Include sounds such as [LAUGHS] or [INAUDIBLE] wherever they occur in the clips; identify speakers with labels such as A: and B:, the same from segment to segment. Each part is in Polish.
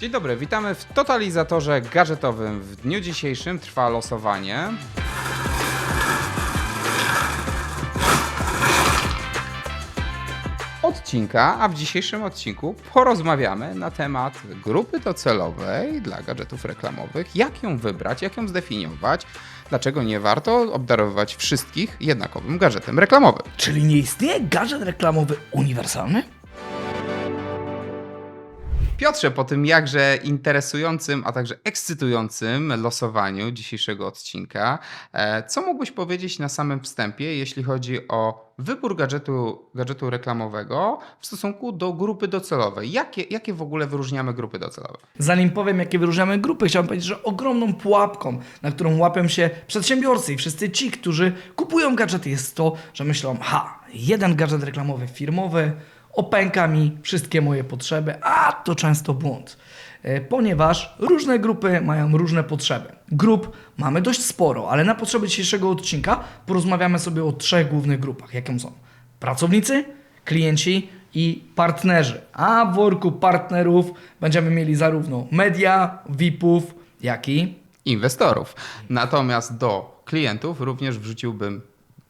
A: Dzień dobry, witamy w totalizatorze gadżetowym. W dniu dzisiejszym trwa losowanie. Odcinka, a w dzisiejszym odcinku porozmawiamy na temat grupy docelowej dla gadżetów reklamowych, jak ją wybrać, jak ją zdefiniować, dlaczego nie warto obdarowywać wszystkich jednakowym gadżetem reklamowym.
B: Czyli nie istnieje gadżet reklamowy uniwersalny?
A: Piotrze, po tym jakże interesującym, a także ekscytującym losowaniu dzisiejszego odcinka, e, co mógłbyś powiedzieć na samym wstępie, jeśli chodzi o wybór gadżetu, gadżetu reklamowego w stosunku do grupy docelowej? Jakie, jakie w ogóle wyróżniamy grupy docelowe?
B: Zanim powiem, jakie wyróżniamy grupy, chciałbym powiedzieć, że ogromną pułapką, na którą łapią się przedsiębiorcy i wszyscy ci, którzy kupują gadżety, jest to, że myślą, ha, jeden gadżet reklamowy firmowy opęka mi wszystkie moje potrzeby, a to często błąd. E, Ponieważ różne grupy mają różne potrzeby. Grup mamy dość sporo, ale na potrzeby dzisiejszego odcinka porozmawiamy sobie o trzech głównych grupach. Jakie są? Pracownicy, klienci i partnerzy. A w worku partnerów będziemy mieli zarówno media, VIP-ów, jak i
A: Inwestorów. Natomiast do klientów również wrzuciłbym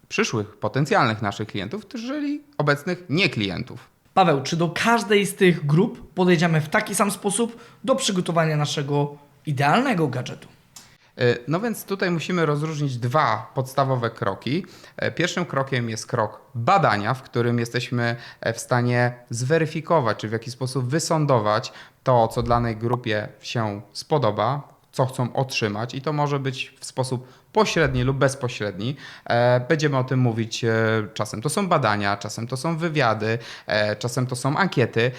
A: przyszłych, potencjalnych naszych klientów, czyli obecnych nie klientów.
B: Paweł, czy do każdej z tych grup podejdziemy w taki sam sposób do przygotowania naszego idealnego gadżetu?
A: Y, No więc tutaj musimy rozróżnić dwa podstawowe kroki. E, Pierwszym krokiem jest krok badania, w którym jesteśmy e, w stanie zweryfikować, czy w jaki sposób wysądować to, co danej grupie się spodoba, co chcą otrzymać, i to może być w sposób pośredni lub bezpośredni. E, Będziemy o tym mówić. e, Czasem to są badania, czasem to są wywiady, e, czasem to są ankiety.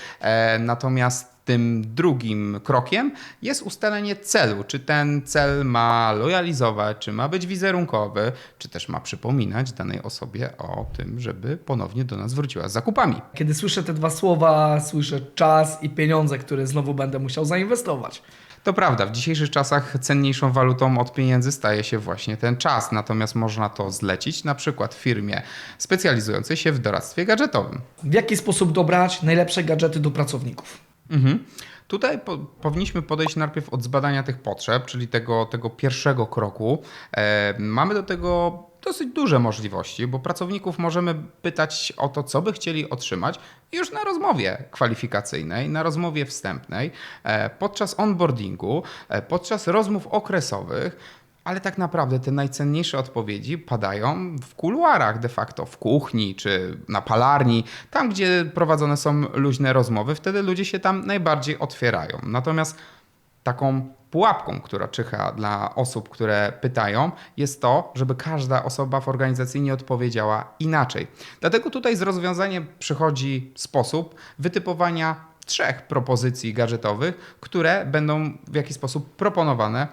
A: Natomiast tym drugim krokiem jest ustalenie celu. Czy ten cel ma lojalizować, czy ma być wizerunkowy, czy też ma przypominać danej osobie o tym, żeby ponownie do nas wróciła z zakupami.
B: Kiedy słyszę te dwa słowa, słyszę czas i pieniądze, które znowu będę musiał zainwestować.
A: To prawda, w dzisiejszych czasach cenniejszą walutą od pieniędzy staje się właśnie ten czas, natomiast można to zlecić na przykład firmie specjalizującej się w doradztwie gadżetowym.
B: W jaki sposób dobrać najlepsze gadżety do pracowników?
A: Mhm. Tutaj po, powinniśmy podejść najpierw od zbadania tych potrzeb, czyli tego, tego pierwszego kroku. E, mamy do tego dosyć duże możliwości, bo pracowników możemy pytać o to, co by chcieli otrzymać już na rozmowie kwalifikacyjnej, na rozmowie wstępnej, e, podczas onboardingu, e, podczas rozmów okresowych. Ale tak naprawdę te najcenniejsze odpowiedzi padają w kuluarach, de facto w kuchni czy na palarni, tam gdzie prowadzone są luźne rozmowy, wtedy ludzie się tam najbardziej otwierają. Natomiast taką pułapką, która czyha dla osób, które pytają, jest to, żeby każda osoba w organizacji nie odpowiedziała inaczej. Dlatego tutaj z rozwiązaniem przychodzi sposób wytypowania trzech propozycji gadżetowych, które będą w jakiś sposób proponowane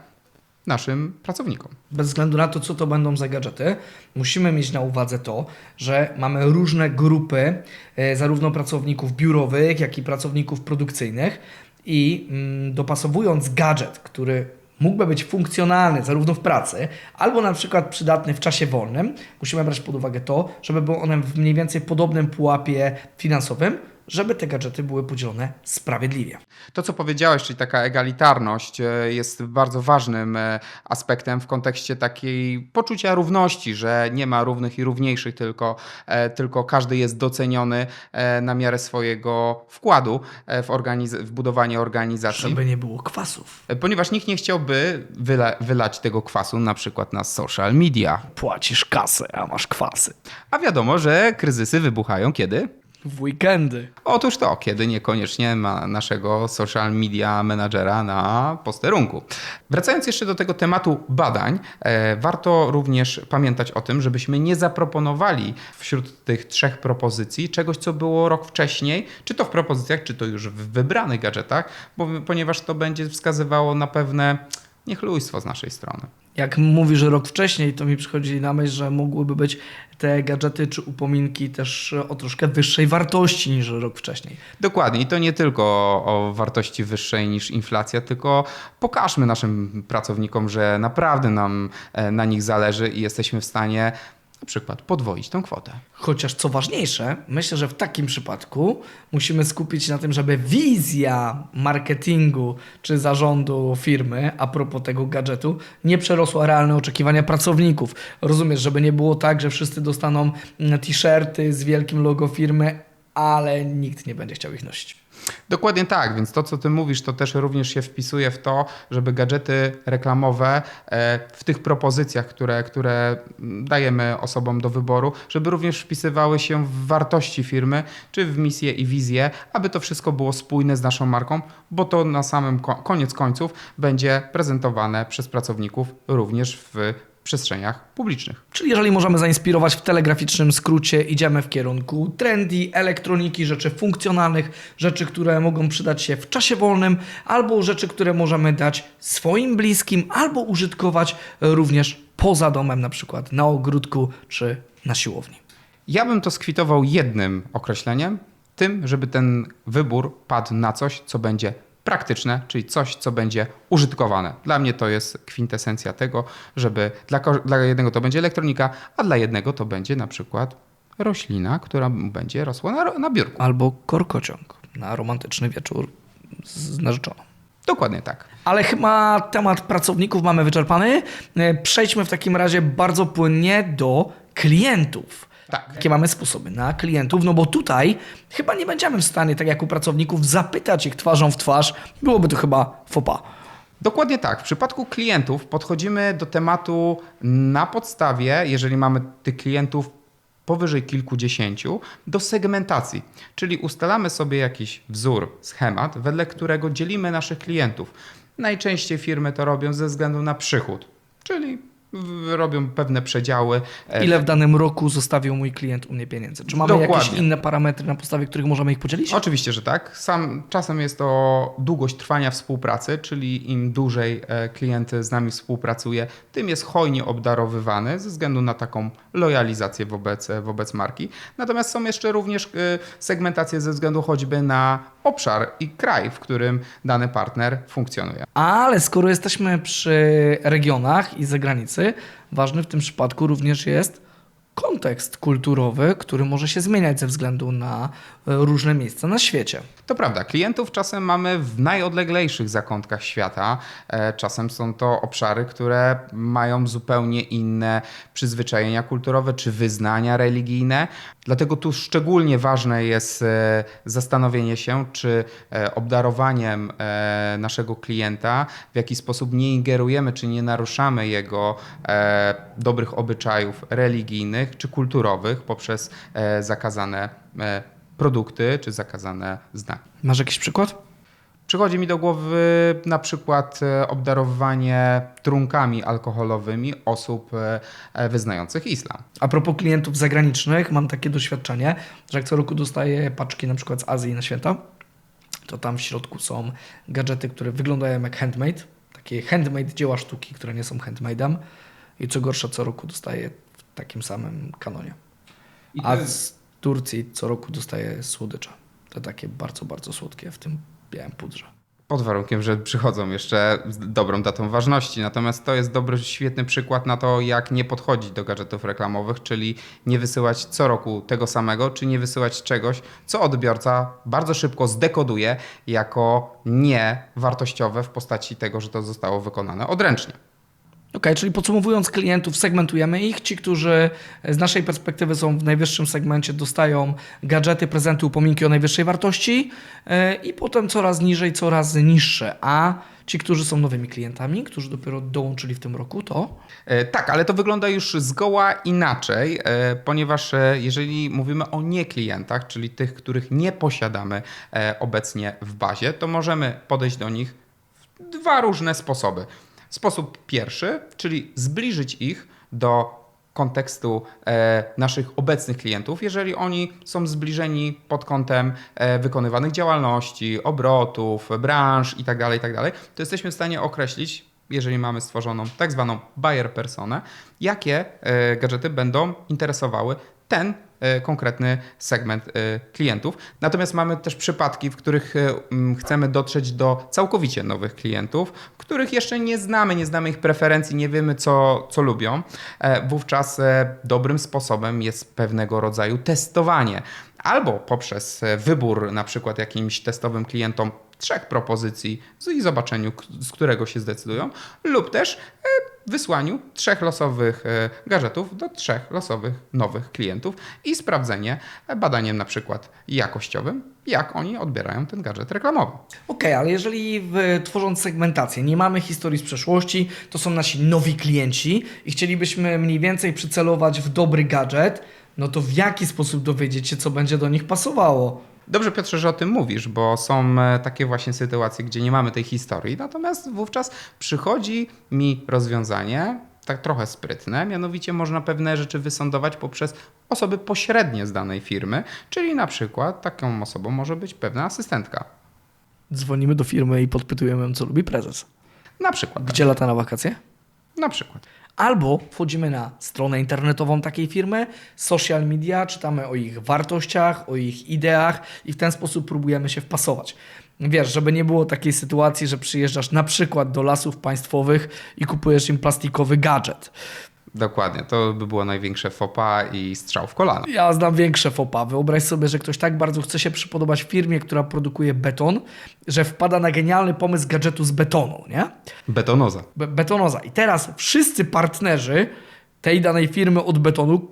A: naszym pracownikom.
B: Bez względu na to, co to będą za gadżety, musimy mieć na uwadze to, że mamy różne grupy, e, zarówno pracowników biurowych, jak i pracowników produkcyjnych i mm, dopasowując gadżet, który mógłby być funkcjonalny zarówno w pracy, albo na przykład przydatny w czasie wolnym, musimy brać pod uwagę to, żeby był on w mniej więcej podobnym pułapie finansowym, żeby te gadżety były podzielone sprawiedliwie.
A: To, co powiedziałeś, czyli taka egalitarność, e, jest bardzo ważnym e, aspektem w kontekście takiej poczucia równości, że nie ma równych i równiejszych, tylko, e, tylko każdy jest doceniony na miarę swojego wkładu w, organiz- w budowanie organizacji.
B: Żeby nie było kwasów.
A: Ponieważ nikt nie chciałby wyla- wylać tego kwasu na przykład na social media.
B: Płacisz kasę, a masz kwasy.
A: A wiadomo, że kryzysy wybuchają kiedy?
B: W weekendy.
A: Otóż to, kiedy niekoniecznie ma naszego social media menadżera na posterunku. Wracając jeszcze do tego tematu badań, e, warto również pamiętać o tym, żebyśmy nie zaproponowali wśród tych trzech propozycji czegoś, co było rok wcześniej, czy to w propozycjach, czy to już w wybranych gadżetach, bo, ponieważ to będzie wskazywało na pewne niechlujstwo z naszej strony.
B: Jak mówi, że rok wcześniej, to mi przychodzi na myśl, że mogłyby być te gadżety czy upominki też o troszkę wyższej wartości niż rok wcześniej.
A: Dokładnie. I to nie tylko o wartości wyższej niż inflacja, tylko pokażmy naszym pracownikom, że naprawdę nam e, na nich zależy i jesteśmy w stanie na przykład podwoić tą kwotę.
B: Chociaż co ważniejsze, myślę, że w takim przypadku musimy skupić się na tym, żeby wizja marketingu czy zarządu firmy a propos tego gadżetu nie przerosła realne oczekiwania pracowników. Rozumiesz, żeby nie było tak, że wszyscy dostaną mm, t-shirty z wielkim logo firmy, ale nikt nie będzie chciał ich nosić.
A: Dokładnie tak, więc to, co ty mówisz, to też również się wpisuje w to, żeby gadżety reklamowe e, w tych propozycjach, które, które dajemy osobom do wyboru, żeby również wpisywały się w wartości firmy, czy w misję i wizję, aby to wszystko było spójne z naszą marką, bo to na samym ko- koniec końców będzie prezentowane przez pracowników również w przestrzeniach publicznych.
B: Czyli jeżeli możemy zainspirować w telegraficznym skrócie, idziemy w kierunku trendy, elektroniki, rzeczy funkcjonalnych, rzeczy, które mogą przydać się w czasie wolnym, albo rzeczy, które możemy dać swoim bliskim, albo użytkować również poza domem, na przykład na ogródku czy na siłowni.
A: Ja bym to skwitował jednym określeniem, tym, żeby ten wybór padł na coś, co będzie praktyczne, czyli coś, co będzie użytkowane. Dla mnie to jest kwintesencja tego, żeby dla, dla jednego to będzie elektronika, a dla jednego to będzie na przykład roślina, która będzie rosła na, na biurku.
B: Albo korkociąg na romantyczny wieczór z narzeczoną.
A: Dokładnie tak.
B: Ale chyba temat pracowników mamy wyczerpany. E, Przejdźmy w takim razie bardzo płynnie do klientów.
A: Tak.
B: Jakie mamy sposoby na klientów? No bo tutaj chyba nie będziemy w stanie, tak jak u pracowników, zapytać ich twarzą w twarz. Byłoby to chyba fopa.
A: Dokładnie tak. W przypadku klientów podchodzimy do tematu na podstawie, jeżeli mamy tych klientów powyżej kilkudziesięciu, do segmentacji. Czyli ustalamy sobie jakiś wzór, schemat, wedle którego dzielimy naszych klientów. Najczęściej firmy to robią ze względu na przychód, czyli robią pewne przedziały. E,
B: Ile w danym roku zostawił mój klient u mnie pieniędzy? Czy mamy jakieś
A: Dokładnie.
B: inne parametry, na podstawie których możemy ich podzielić?
A: Oczywiście, że tak. Sam czasem jest to długość trwania współpracy, czyli im dłużej e, klient z nami współpracuje, tym jest hojnie obdarowywany ze względu na taką lojalizację wobec, wobec marki. Natomiast są jeszcze również e, segmentacje ze względu choćby na obszar i kraj, w którym dany partner funkcjonuje.
B: Ale skoro jesteśmy przy regionach i zagranicy, ważny w tym przypadku również jest kontekst kulturowy, który może się zmieniać ze względu na e, różne miejsca na świecie.
A: To prawda, klientów czasem mamy w najodleglejszych zakątkach świata. E, Czasem są to obszary, które mają zupełnie inne przyzwyczajenia kulturowe czy wyznania religijne. Dlatego tu szczególnie ważne jest e, zastanowienie się, czy e, obdarowaniem naszego klienta w jakiś sposób nie ingerujemy, czy nie naruszamy jego dobrych obyczajów religijnych czy kulturowych poprzez zakazane produkty czy zakazane znaki.
B: Masz jakiś przykład?
A: Przychodzi mi do głowy na przykład e, obdarowanie trunkami alkoholowymi osób e, e, wyznających islam.
B: A propos klientów zagranicznych, mam takie doświadczenie, że jak co roku dostaję paczki na przykład z Azji na święta, to tam w środku są gadżety, które wyglądają jak handmade, takie handmade dzieła sztuki, które nie są handmade'em i co gorsza co roku dostaję w takim samym kanonie. A z Turcji co roku dostaję słodycze. Te takie bardzo, bardzo słodkie w tym białym pudrze.
A: Pod warunkiem, że przychodzą jeszcze z dobrą datą ważności. Natomiast to jest dobry, świetny przykład na to, jak nie podchodzić do gadżetów reklamowych, czyli nie wysyłać co roku tego samego, czy nie wysyłać czegoś, co odbiorca bardzo szybko zdekoduje jako niewartościowe w postaci tego, że to zostało wykonane odręcznie.
B: Ok, czyli podsumowując klientów, segmentujemy ich. Ci, którzy z naszej perspektywy są w najwyższym segmencie, dostają gadżety, prezenty, upominki o najwyższej wartości yy, i potem coraz niżej, coraz niższe. A ci, którzy są nowymi klientami, którzy dopiero dołączyli w tym roku, to
A: E, Tak, ale to wygląda już zgoła inaczej, e, ponieważ e, jeżeli mówimy o nieklientach, czyli tych, których nie posiadamy e, obecnie w bazie, to możemy podejść do nich w dwa różne sposoby. Sposób pierwszy, czyli zbliżyć ich do kontekstu e, naszych obecnych klientów, jeżeli oni są zbliżeni pod kątem e, wykonywanych działalności, obrotów, branż itd., itd., to jesteśmy w stanie określić, jeżeli mamy stworzoną tak zwaną buyer personę, jakie e, gadżety będą interesowały ten e, konkretny segment e, klientów. Natomiast mamy też przypadki, w których e, chcemy dotrzeć do całkowicie nowych klientów, których jeszcze nie znamy, nie znamy ich preferencji, nie wiemy co, co lubią. Wówczas dobrym sposobem jest pewnego rodzaju testowanie. Albo poprzez wybór na przykład jakimś testowym klientom trzech propozycji i zobaczeniu, z którego się zdecydują, lub też wysłaniu trzech losowych e, gadżetów do trzech losowych nowych klientów i sprawdzenie badaniem na przykład jakościowym, jak oni odbierają ten gadżet reklamowy.
B: Okej, ale jeżeli w, tworząc segmentację nie mamy historii z przeszłości, to są nasi nowi klienci i chcielibyśmy mniej więcej przycelować w dobry gadżet, no to w jaki sposób dowiedzieć się, co będzie do nich pasowało?
A: Dobrze, Piotrze, że o tym mówisz, bo są e, takie właśnie sytuacje, gdzie nie mamy tej historii, natomiast wówczas przychodzi mi rozwiązanie, tak trochę sprytne, mianowicie można pewne rzeczy wysądować poprzez osoby pośrednie z danej firmy, czyli na przykład taką osobą może być pewna asystentka.
B: Dzwonimy do firmy i podpytujemy, co lubi prezes.
A: Na przykład.
B: Gdzie lata na wakacje?
A: Na przykład.
B: Albo wchodzimy na stronę internetową takiej firmy, social media, czytamy o ich wartościach, o ich ideach i w ten sposób próbujemy się wpasować. Wiesz, żeby nie było takiej sytuacji, że przyjeżdżasz na przykład do lasów państwowych i kupujesz im plastikowy gadżet.
A: Dokładnie. To by było największe fopa i strzał w kolano.
B: Ja znam większe fopa. Wyobraź sobie, że ktoś tak bardzo chce się przypodobać firmie, która produkuje beton, że wpada na genialny pomysł gadżetu z betonu, nie?
A: Betonoza.
B: Be- betonoza. I teraz wszyscy partnerzy tej danej firmy od betonu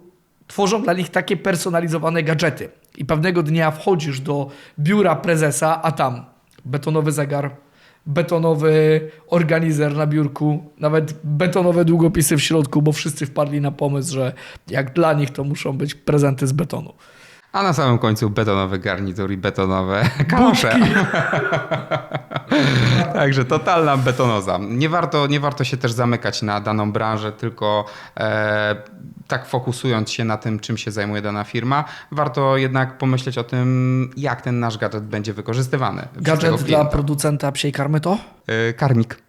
B: tworzą dla nich takie personalizowane gadżety. I pewnego dnia wchodzisz do biura prezesa, a tam betonowy zegar, betonowy organizer na biurku, nawet betonowe długopisy w środku, bo wszyscy wpadli na pomysł, że jak dla nich to muszą być prezenty z betonu.
A: A na samym końcu betonowy garnitur i betonowe kalosze. [LAUGHS] Także totalna betonoza. Nie warto, nie warto się też zamykać na daną branżę, tylko e, tak fokusując się na tym, czym się zajmuje dana firma, warto jednak pomyśleć o tym, jak ten nasz gadżet będzie wykorzystywany.
B: Gadżet dla producenta psiej karmy to?
A: E, karmik.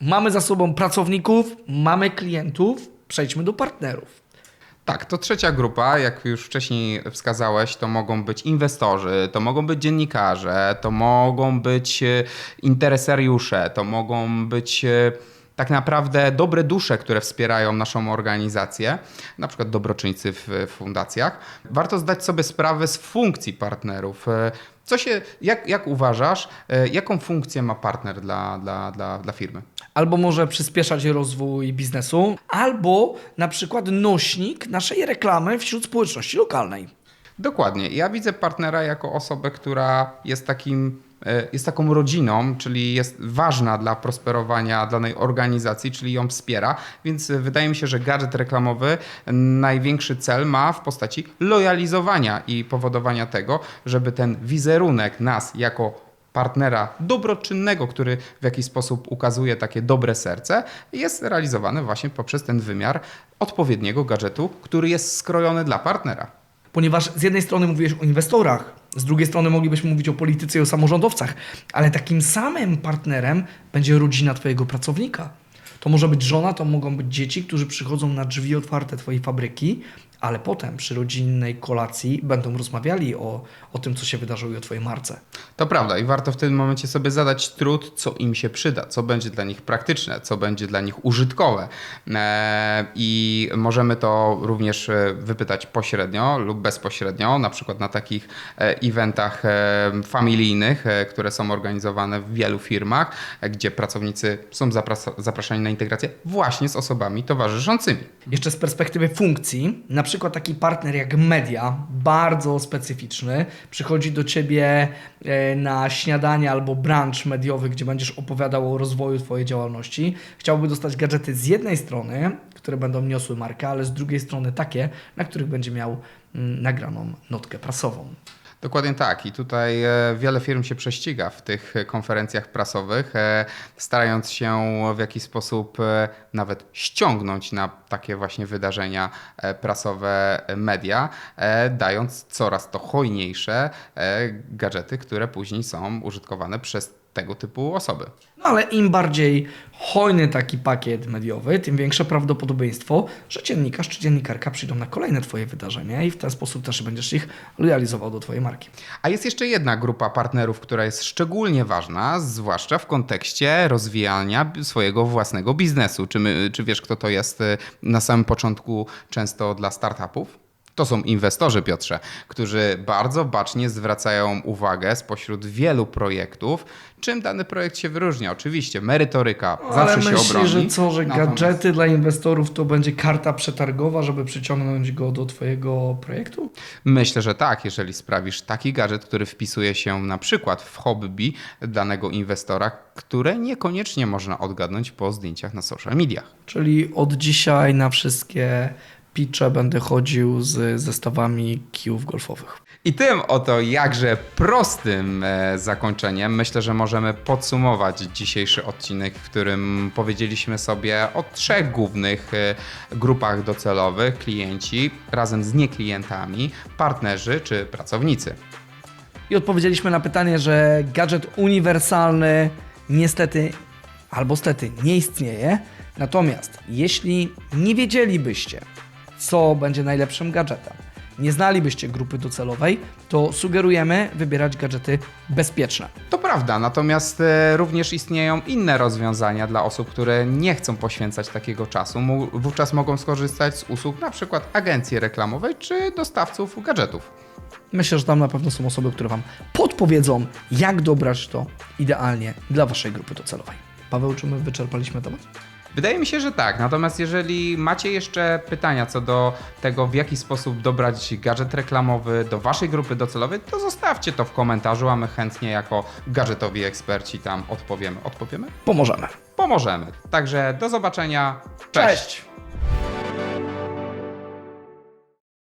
B: Mamy za sobą pracowników, mamy klientów, przejdźmy do partnerów.
A: Tak, to trzecia grupa, jak już wcześniej wskazałeś, to mogą być inwestorzy, to mogą być dziennikarze, to mogą być e, interesariusze, to mogą być e, tak naprawdę dobre dusze, które wspierają naszą organizację, na przykład dobroczyńcy w w fundacjach. Warto zdać sobie sprawę z funkcji partnerów. Co się, jak, jak uważasz, e, jaką funkcję ma partner dla, dla, dla, dla firmy?
B: Albo może przyspieszać rozwój biznesu, albo na przykład nośnik naszej reklamy wśród społeczności lokalnej.
A: Dokładnie. Ja widzę partnera jako osobę, która jest takim jest taką rodziną, czyli jest ważna dla prosperowania danej organizacji, czyli ją wspiera, więc e, wydaje mi się, że gadżet reklamowy największy cel ma w postaci lojalizowania i powodowania tego, żeby ten wizerunek nas jako partnera dobroczynnego, który w jakiś sposób ukazuje takie dobre serce, jest realizowany właśnie poprzez ten wymiar odpowiedniego gadżetu, który jest skrojony dla partnera.
B: Ponieważ z jednej strony mówiłeś o inwestorach, z drugiej strony moglibyśmy mówić o polityce i o samorządowcach, ale takim samym partnerem będzie rodzina Twojego pracownika. To może być żona, to mogą być dzieci, którzy przychodzą na drzwi otwarte Twojej fabryki, ale potem przy rodzinnej kolacji będą rozmawiali o, o tym, co się wydarzyło i o Twojej marce.
A: To prawda i warto w tym momencie sobie zadać trud, co im się przyda, co będzie dla nich praktyczne, co będzie dla nich użytkowe. E, I możemy to również e, wypytać pośrednio lub bezpośrednio, na przykład na takich e, eventach familijnych, które są organizowane w wielu firmach, gdzie pracownicy są zapras- zapraszani na integrację właśnie z osobami towarzyszącymi.
B: Jeszcze z perspektywy funkcji, na przykład taki partner jak media, bardzo specyficzny, przychodzi do ciebie e, na śniadanie albo brunch mediowy, gdzie będziesz opowiadał o rozwoju twojej działalności. Chciałby dostać gadżety z jednej strony, które będą niosły markę, ale z drugiej strony takie, na których będzie miał mm, nagraną notkę prasową.
A: Dokładnie tak. I tutaj e, wiele firm się prześciga w tych konferencjach prasowych, e, starając się w jakiś sposób e, nawet ściągnąć na takie właśnie wydarzenia prasowe media, dając coraz to hojniejsze gadżety, które później są użytkowane przez tego typu osoby.
B: No ale im bardziej hojny taki pakiet mediowy, tym większe prawdopodobieństwo, że dziennikarz czy dziennikarka przyjdą na kolejne Twoje wydarzenia i w ten sposób też będziesz ich realizował do Twojej marki.
A: A jest jeszcze jedna grupa partnerów, która jest szczególnie ważna, zwłaszcza w kontekście rozwijania swojego własnego biznesu. Czy, my, czy wiesz, kto to jest y, na samym początku często dla startupów? To są inwestorzy, Piotrze, którzy bardzo bacznie zwracają uwagę spośród wielu projektów, czym dany projekt się wyróżnia. Oczywiście merytoryka zawsze
B: Ale
A: się
B: myślisz,
A: obroni.
B: że co, że
A: Natomiast-
B: gadżety dla inwestorów to będzie karta przetargowa, żeby przyciągnąć go do Twojego projektu?
A: Myślę, że tak, jeżeli sprawisz taki gadżet, który wpisuje się na przykład w hobby danego inwestora, które niekoniecznie można odgadnąć po zdjęciach na social mediach.
B: Czyli od dzisiaj na wszystkie pitche będę chodził z zestawami kijów golfowych.
A: I tym oto jakże prostym e, zakończeniem myślę, że możemy podsumować dzisiejszy odcinek, w którym powiedzieliśmy sobie o trzech głównych e, grupach docelowych: klienci razem z nieklientami, partnerzy czy pracownicy.
B: I odpowiedzieliśmy na pytanie, że gadżet uniwersalny niestety albo stety nie istnieje. Natomiast jeśli nie wiedzielibyście, co będzie najlepszym gadżetem, nie znalibyście grupy docelowej, to sugerujemy wybierać gadżety bezpieczne.
A: To prawda, natomiast e, również istnieją inne rozwiązania dla osób, które nie chcą poświęcać takiego czasu. Wówczas mogą skorzystać z usług na przykład agencji reklamowej czy dostawców gadżetów.
B: Myślę, że tam na pewno są osoby, które Wam podpowiedzą, jak dobrać to idealnie dla Waszej grupy docelowej. Paweł, czy my wyczerpaliśmy temat?
A: Wydaje mi się, że tak. Natomiast jeżeli macie jeszcze pytania co do tego, w jaki sposób dobrać gadżet reklamowy do waszej grupy docelowej, to zostawcie to w komentarzu, a my chętnie jako gadżetowi eksperci tam odpowiemy. Odpowiemy?
B: Pomożemy.
A: Pomożemy. Także do zobaczenia.
B: Cześć.